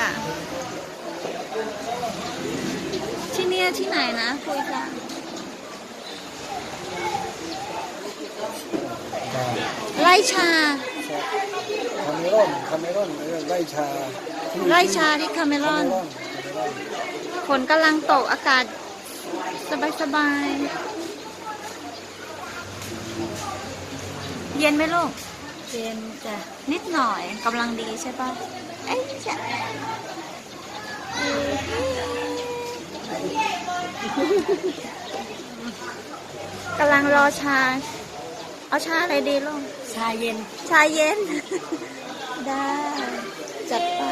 อะ ที่เนี่ยที่ไหนนะคุยกันไร่ชาคาเมรอนคาเมรอนเรื่องไร่ชาที่ไร่ชาที่คาเมรอนคาเมรอนคาเมรอนฝนกำลังตกอากาศสบายสบายๆเย็นไหมลูก เย็นจ้ะนิดหน่อยกำลังดีใช่ปะเอ้ยจ้ะ กำลังรอชา เอาชาอะไรดีลูก ชาเย็น ชาเย็น ได้ จัดไป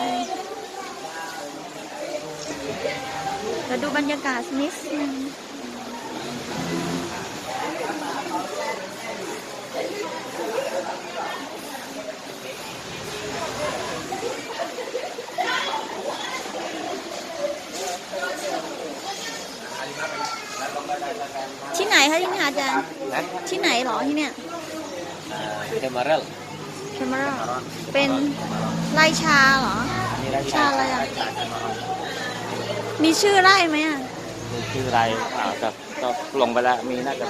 เราดูบรรยากาศนิดนึง ที่ไหนคะที่นี่อาจารย์ นะที่ไหนหรอที่เนี่ยเทมารัลแคมราเป็นไร่ชาเหรอ นี่ไรชาอะไรอะ มีชื่อไร่ไหมอะมีชื่ออะไรอ่าก็ก็ลงไปแล้วมีน่าจะ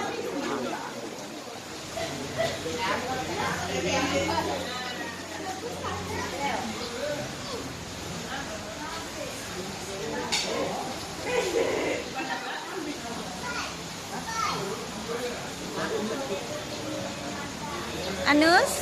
Anus?